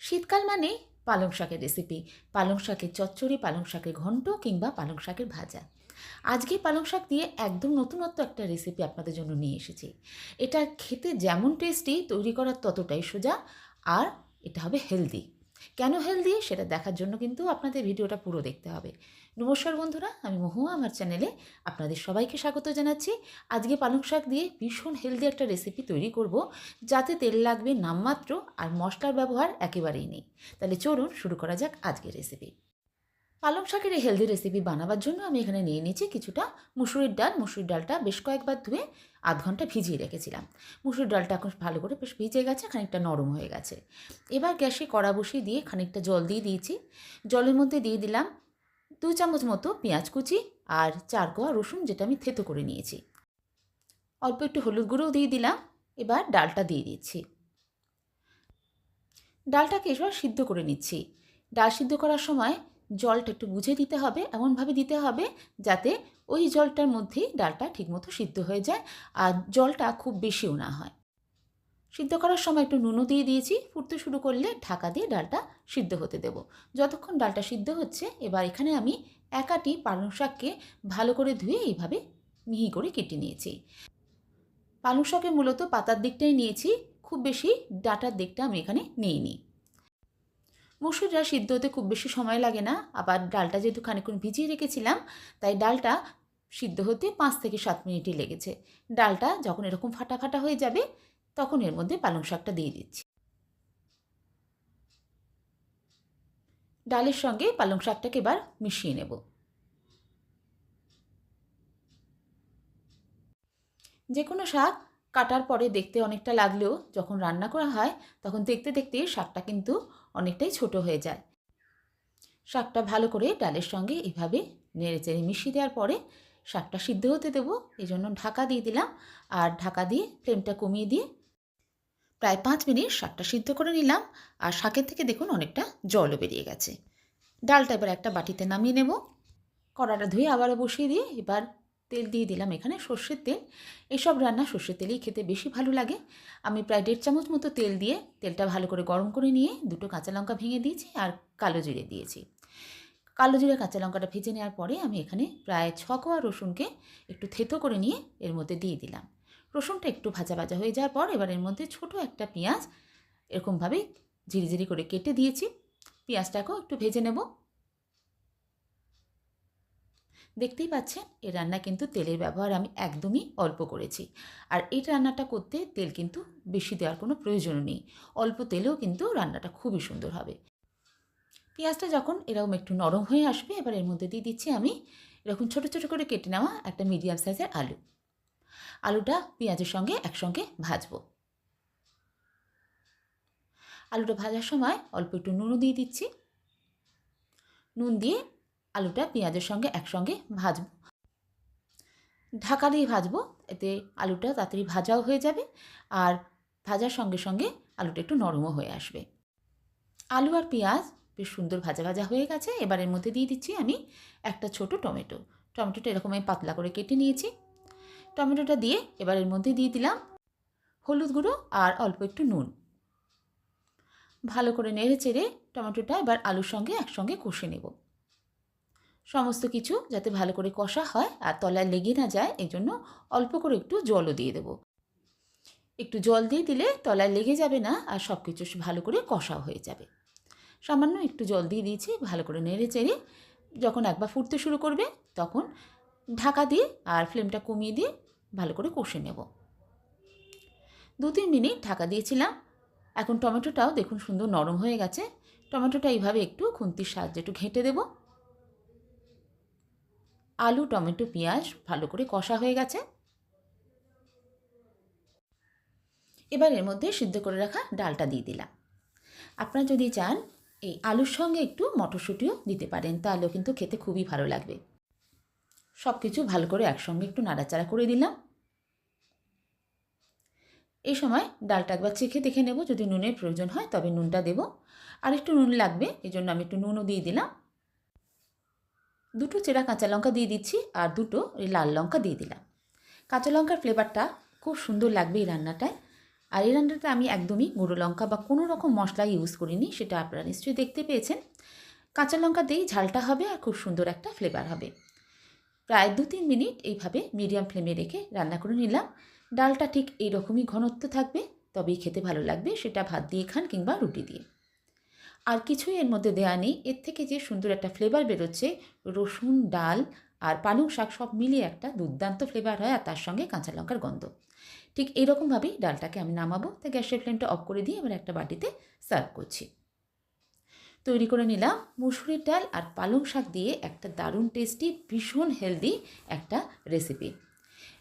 শীতকাল মানে পালং শাকের রেসিপি পালং শাকের চচ্চড়ি, পালং শাকের ঘন্ট কিংবা পালং শাকের ভাজা। আজকে পালং শাক দিয়ে একদম নতুনত্ব একটা রেসিপি আপনাদের জন্য নিয়ে এসেছি। এটা খেতে যেমন টেস্টি তৈরি করার ততটাই সোজা আর এটা হবে হেলদি কেন হেলদি সেটা দেখার জন্য কিন্তু আপনাদের ভিডিওটা পুরো দেখতে হবে। নমস্কার বন্ধুরা, আমি মহুয়া, আমার চ্যানেলে আপনাদের সবাইকে স্বাগত জানাচ্ছি। আজকে পালং শাক দিয়ে ভীষণ হেলদি একটা রেসিপি তৈরি করব, যাতে তেল লাগবে নামমাত্র আর মশলার ব্যবহার একেবারেই নেই। তাহলে চলুন শুরু করা যাক আজকের রেসিপি পালং শাকের এই হেলদি রেসিপি বানাবার জন্য আমি এখানে নিয়ে নিয়েছি কিছুটা মুসুরির ডাল। মুসুরির ডালটা বেশ কয়েকবার ধুয়ে আধ ঘণ্টা ভিজিয়ে রেখেছিলাম। মুসুর ডালটা এখন ভালো করে বেশ ভিজে গেছে, খানিকটা নরম হয়ে গেছে। এবার গ্যাসে কড়া বসিয়ে দিয়ে খানিকটা জল দিয়ে দিয়েছি। জলের মধ্যে দিয়ে দিলাম দু চামচ মতো পেঁয়াজ কুচি আর চার কোয়া রসুন যেটা আমি থেতো করে নিয়েছি। অল্প একটু হলুদ গুঁড়োও দিয়ে দিলাম, এবার ডালটা দিয়ে দিচ্ছি। ডালটাকে এবার সিদ্ধ করে নিচ্ছি। ডাল সিদ্ধ করার সময় জলটা একটু বুঝে দিতে হবে, এমনভাবে দিতে হবে যাতে ওই জলটার মধ্যেই ডালটা ঠিকমতো সিদ্ধ হয়ে যায় আর জলটা খুব বেশিও না হয়। সিদ্ধ করার সময় একটু নুনও দিয়ে দিয়েছি। ফুটতে শুরু করলে ঢাকা দিয়ে ডালটা সিদ্ধ হতে দেব। যতক্ষণ ডালটা সিদ্ধ হচ্ছে, এবার এখানে আমি একাটি পালং শাককে ভালো করে ধুয়ে এইভাবে মিহি করে কেটে নিয়েছি। পালং শাকে মূলত পাতার দিকটাই নিয়েছি, খুব বেশি ডাটার দিকটা আমি এখানে নিইনি। মসুর ডাল সিদ্ধ হতে খুব বেশি সময় লাগে না, আবার ডালটা যেহেতু খানিক্ষণ ভিজিয়ে রেখেছিলাম, তাই ডালটা সিদ্ধ হতে পাঁচ থেকে সাত মিনিটই লেগেছে। ডালটা যখন এরকম ফাটা ফাটা হয়ে যাবে তখন এর মধ্যে পালং শাকটা দিয়ে দিচ্ছি। ডালের সঙ্গে পালং শাকটাকে এবার মিশিয়ে নেব। যে কোনো শাক কাটার পরে দেখতে অনেকটা লাগলেও যখন রান্না করা হয়, তখন দেখতে দেখতে শাকটা কিন্তু অনেকটাই ছোট হয়ে যায়। শাকটা ভালো করে ডালের সঙ্গে এভাবে নেড়ে চেড়ে মিশিয়ে দেওয়ার পরে শাকটা সিদ্ধ হতে দেবো এই জন্য ঢাকা দিয়ে দিলাম। আর ঢাকা দিয়ে ফ্লেমটা কমিয়ে দিয়ে প্রায় পাঁচ মিনিট শাকটা সিদ্ধ করে নিলাম আর শাকের থেকে দেখুন অনেকটা জলও বেরিয়ে গেছে। ডালটা এবার একটা বাটিতে নামিয়ে নেব। কড়াটা ধুয়ে আবারও বসিয়ে দিয়ে এবার তেল দিয়ে দিলাম এখানে সর্ষের তেল। এসব রান্না সর্ষের তেলেই খেতে বেশি ভালো লাগে। আমি প্রায় দেড় চামচ মতো তেল দিয়ে তেলটা ভালো করে গরম করে নিয়ে দুটো কাঁচা লঙ্কা ভেঙে দিয়েছি আর কালো জিরে দিয়েছি। কালো জিরে, কাঁচা লঙ্কাটা ভেজে নেওয়ার পরে আমি এখানে প্রায় ছ কোয়া রসুনকে একটু থেতো করে নিয়ে এর মধ্যে দিয়ে দিলাম। রসুনটা একটু ভাজা ভাজা হয়ে যাওয়ার পর এবার এর মধ্যে ছোট একটা পেঁয়াজ এরকমভাবে ঝিরিঝিরি করে কেটে দিয়েছি। পেঁয়াজটাকেও একটু ভেজে নেব। দেখতেই পাচ্ছেন এই রান্না কিন্তু তেলের ব্যবহার আমি একদমই অল্প করেছি। আর এই রান্নাটা করতে তেল কিন্তু বেশি দেওয়ার কোনো প্রয়োজন নেই। অল্প তেলেও কিন্তু রান্নাটা খুবই সুন্দর হবে। পেঁয়াজটা যখন এরকম একটু নরম হয়ে আসবে, এবার এর মধ্যে দিয়ে দিচ্ছি আমি এরকম ছোটো ছোটো করে কেটে নেওয়া একটা মিডিয়াম সাইজের আলু। আলুটা পেঁয়াজের সঙ্গে একসঙ্গে ভাজবো। আলুটা ভাজার সময় অল্প একটু নুনও দিয়ে দিচ্ছি। নুন দিয়ে আলুটা পেঁয়াজের সঙ্গে একসঙ্গে ভাজব। ঢাকা দিয়ে ভাজবো, এতে আলুটা তাড়াতাড়ি ভাজাও হয়ে যাবে আর ভাজার সঙ্গে সঙ্গে আলুটা একটু নরমও হয়ে আসবে। আলু আর পেঁয়াজ বেশ সুন্দর ভাজা ভাজা হয়ে গেছে এবার এর মধ্যে দিয়ে দিচ্ছি আমি একটা ছোট টমেটো। টমেটোটা এরকম আমি পাতলা করে কেটে নিয়েছি। টমেটোটা দিয়ে এবার এর মধ্যে দিয়ে দিলাম হলুদ গুঁড়ো আর অল্প একটু নুন। ভালো করে নেড়ে চেড়ে টমেটোটা এবার আলুর সঙ্গে একসঙ্গে কষে নেব। সমস্ত কিছু যাতে ভালো করে কষা হয় আর তলায় লেগে না যায় এই জন্য অল্প করে একটু জলও দিয়ে দেবো। একটু জল দিয়ে দিলে তলায় লেগে যাবে না আর সব কিছু ভালো করে কষাও হয়ে যাবে। সামান্য একটু জল দিয়ে দিয়েছি, ভালো করে নেড়ে চেড়ে যখন একবার ফুটতে শুরু করবে তখন ঢাকা দিয়ে আর ফ্লেমটা কমিয়ে দিয়ে ভালো করে কষে নেব। দু তিন মিনিট ঢাকা দিয়েছিলাম। এখন টমেটোটাও দেখুন সুন্দর নরম হয়ে গেছে। টমেটোটা এইভাবে একটু খুন্তির সাহায্যে একটু ঘেঁটে দেব। আলু, টমেটো, পেঁয়াজ ভালো করে কষা হয়ে গেছে। এবার এর মধ্যে সিদ্ধ করে রাখা ডালটা দিয়ে দিলাম। আপনারা যদি চান, এই আলুর সঙ্গে একটু মটরশুঁটিও দিতে পারেন, তাহলেও কিন্তু খেতে খুবই ভালো লাগবে। সব কিছু ভালো করে একসঙ্গে একটু নাড়াচাড়া করে দিলাম। এই সময় ডালটা একবার চেখে দেখে নেব, যদি নুনের প্রয়োজন হয় তবে নুনটা দেব। আর একটু নুন লাগবে এই জন্য আমি একটু নুনও দিয়ে দিলাম। দুটো চেরা কাঁচা লঙ্কা দিয়ে দিচ্ছি আর দুটো লাল লঙ্কা দিয়ে দিলাম। কাঁচা লঙ্কার ফ্লেভারটা খুব সুন্দর লাগবে এই রান্নাটায়। আর এই রান্নাটা আমি একদমই গুঁড়ো লঙ্কা বা কোনো রকম মশলা ইউজ করিনি, সেটা আপনারা নিশ্চয়ই দেখতে পেয়েছেন। কাঁচা লঙ্কা দিয়েই ঝালটা হবে আর খুব সুন্দর একটা ফ্লেভার হবে। প্রায় দু তিন মিনিট এইভাবে মিডিয়াম ফ্লেমে রেখে রান্না করে নিলাম। ডালটা ঠিক এই রকমই ঘনত্ব থাকবে, তবেই খেতে ভালো লাগবে, সেটা ভাত দিয়ে খান কিংবা রুটি দিয়ে। আর কিছুই এর মধ্যে দেওয়া নেই। এর থেকে যে সুন্দর একটা ফ্লেভার বেরোচ্ছে, রসুন, ডাল আর পালং শাক সব মিলিয়ে একটা দুর্দান্ত ফ্লেভার হয় আর তার সঙ্গে কাঁচা লঙ্কার গন্ধ। ঠিক এইরকমভাবেই ডালটাকে আমি নামাবো। তাই গ্যাসের ফ্লেমটা অফ করে দিয়ে এবার একটা বাটিতে সার্ভ করছি। তৈরি করে নিলাম। মুসুরির ডাল আর পালং শাক দিয়ে একটা দারুণ টেস্টি ভীষণ হেলদি একটা রেসিপি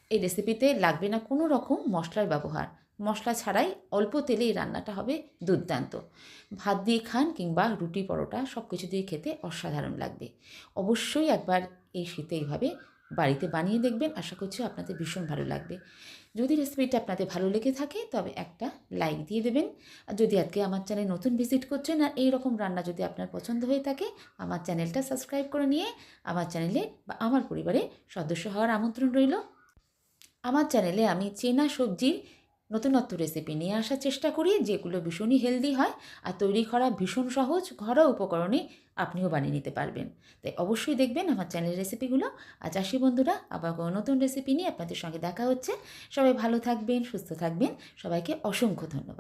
এই রেসিপিতে লাগবে না কোনো রকম মশলার ব্যবহার। মশলা ছাড়াই অল্প তেলে এই রান্নাটা হবে দুর্দান্ত। ভাত দিয়ে খান কিংবা রুটি পরোটা সব কিছু দিয়ে খেতে অসাধারণ লাগবে। অবশ্যই একবার এই শীতে এইভাবে বাড়িতে বানিয়ে দেখবেন। আশা করছি আপনাদের ভীষণ ভালো লাগবে। যদি রেসিপিটা আপনাদের ভালো লেগে থাকে, তবে একটা লাইক দিয়ে দেবেন। আর যদি আজকে আমার চ্যানেল নতুন ভিজিট করছেন আর এই রকম রান্না যদি আপনার পছন্দ হয়ে থাকে, আমার চ্যানেলটা সাবস্ক্রাইব করে নিয়ে আমার চ্যানেলে বা আমার পরিবারে সদস্য হওয়ার আমন্ত্রণ রইল। আমার চ্যানেলে আমি চেনা সবজির নতুনত্ব রেসিপি নিয়ে আসার চেষ্টা করি, যেগুলো ভীষণই হেলদি হয় আর তৈরি করা ভীষণ সহজ ঘরোয়া উপকরণে আপনিও বানিয়ে নিতে পারবেন। তাই অবশ্যই দেখবেন আমার চ্যানেলের রেসিপিগুলো আর চাষি বন্ধুরা, আবার কোনো নতুন রেসিপি নিয়ে আপনাদের সঙ্গে দেখা হচ্ছে। সবাই ভালো থাকবেন, সুস্থ থাকবেন। সবাইকে অসংখ্য ধন্যবাদ।